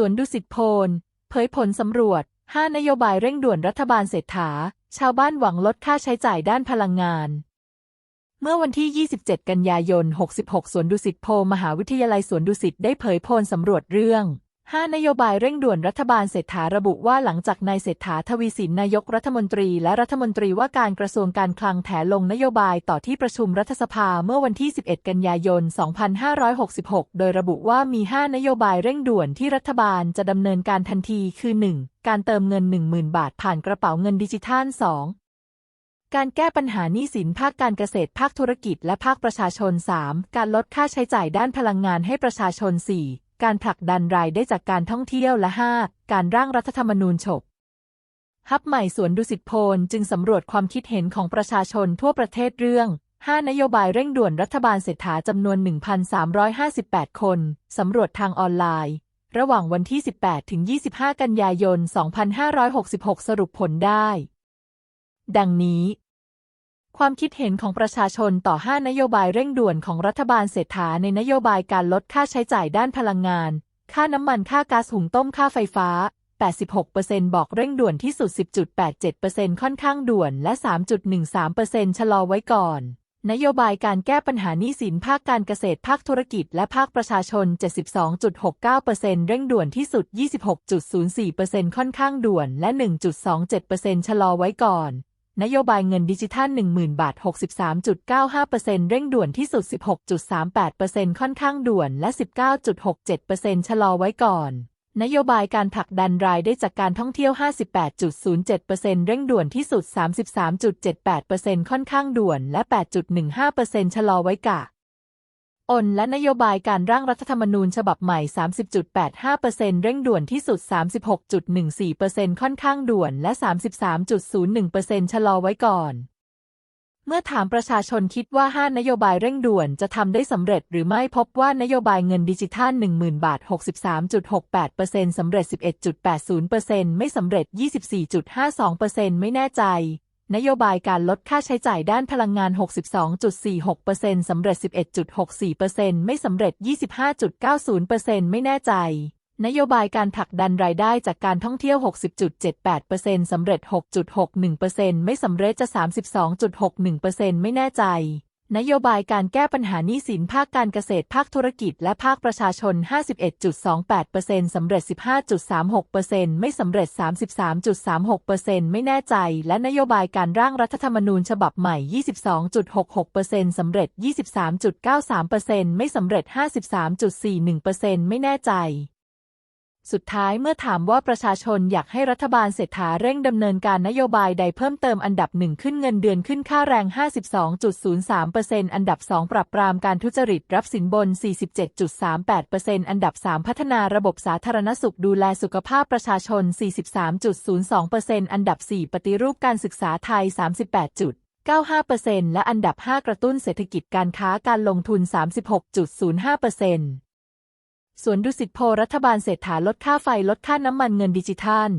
สวนดุสิตโพลเผยผลสำรวจ 5 นโยบายเร่งด่วนรัฐบาลเศรษฐา ชาวบ้านหวังลดค่าใช้จ่ายด้านพลังงาน เมื่อวันที่ 27 กันยายน 66 สวนดุสิตโพลมหาวิทยาลัยสวนดุสิตได้เผยผลสำรวจเรื่อง 5 นโยบายเร่งด่วนรัฐบาลเศรษฐาระบุว่าหลังจากนายเศรษฐาทวีสินนายกรัฐมนตรี และรัฐมนตรีว่าการกระทรวงการคลังแถลงนโยบายต่อที่ประชุมรัฐสภาเมื่อวันที่ 11 กันยายน 2566 โดยระบุว่ามี 5 นโยบายเร่งด่วนที่รัฐบาลจะดำเนินการทันทีคือ 1. การเติมเงิน 10,000 บาทผ่านกระเป๋าเงินดิจิทัล 2. การแก้ปัญหาหนี้สินภาคการเกษตรภาคธุรกิจและภาคประชาชน 3. การลดค่าใช้จ่ายด้านพลังงานให้ประชาชน 4. การผลักดันรายได้จากการท่องเที่ยวและ 5. การร่างรัฐธรรมนูญฉกฮับใหม่สวนดุสิตโพลจึงสำรวจความคิดเห็นของประชาชนทั่วประเทศเรื่อง 5 นโยบายเร่งด่วนรัฐบาลเศรษฐาจำนวน 1,358 คน สำรวจทางออนไลน์ ระหว่างวันที่ 18 ถึง 25 กันยายน 2566 สรุปผลได้ ดังนี้ ความคิดเห็นของประชาชนต่อ 5 นโยบายเร่งด่วนของรัฐบาลเศรษฐาในนโยบายการลดค่าใช้จ่ายด้านพลังงาน ค่าน้ำมัน ค่าก๊าซหุงต้ม ค่าไฟฟ้า 86%บอกเร่งด่วนที่สุด 10.87%ค่อนข้างด่วน และ 3.13%ชะลอไว้ก่อน นโยบายการแก้ปัญหานี้สินภาคการเกษตร ภาคธุรกิจ และภาคประชาชน 72.69%เร่งด่วนที่สุด 26.04%ค่อนข้างด่วน และ 1.27%ชะลอไว้ก่อน นโยบายเงินดิจิทัล 10,000 บาท 63.95%เร่งด่วนที่สุด 16.38%ค่อนข้างด่วน และ 19.67%ชะลอไว้ก่อน นโยบายการผลักดันรายได้จากการท่องเที่ยว 58.07%เร่งด่วนที่สุด 33.78%ค่อนข้างด่วน และ 8.15%ชะลอไว้กะ อนและนโยบายการร่างรัฐธรรมนูญฉบับใหม่ 30.85%เร่งด่วนที่สุด 36.14%ค่อนข้างด่วนและ 33.01%ชะลอไว้ก่อน เมื่อถามประชาชนคิดว่า 5 นโยบายเร่งด่วนจะทำได้สำเร็จหรือไม่พบว่านโยบายเงินดิจิทัล 10,000 บาท 63.68%สำเร็จ 11.80%ไม่สำเร็จ 24.52%ไม่แน่ใจ นโยบายการลดค่าใช้จ่ายด้านพลังงาน 62.46%สำเร็จ 11.64%ไม่สำเร็จ 25.90%ไม่แน่ใจ นโยบายการผลักดันรายได้จากการท่องเที่ยว 60.78%สำเร็จ 6.61%ไม่สำเร็จจะ 32.61%ไม่แน่ใจ นโยบายการแก้ปัญหาหนี้สินภาคการเกษตรภาคธุรกิจและภาคประชาชน 51.28%สำเร็จ 15.36%ไม่สำเร็จ 33.36%ไม่แน่ใจ และนโยบายการร่างรัฐธรรมนูญฉบับใหม่ 22.66%สำเร็จ 23.93%ไม่สำเร็จ 53.41%ไม่แน่ใจ สุดท้ายเมื่อถามว่าประชาชนอยากให้รัฐบาลเศรษฐาเร่งดำเนินการนโยบายใดเพิ่มเติมอันดับหนึ่งขึ้นเงินเดือนขึ้นค่าแรง 52.03%อันดับ 2 ปรับปรามการทุจริตรับสินบน 47.38%อันดับ 3 พัฒนาระบบสาธารณสุขดูแลสุขภาพประชาชน 43.02%อันดับ 4 ปฏิรูปการศึกษาไทย 38.95%และอันดับ 5 กระตุ้นเศรษฐกิจการค้าการลงทุน 36.05% สวนดุสิตโพรัฐบาลเศรษฐาลดค่าไฟลดค่าน้ำมันเงินดิจิทัล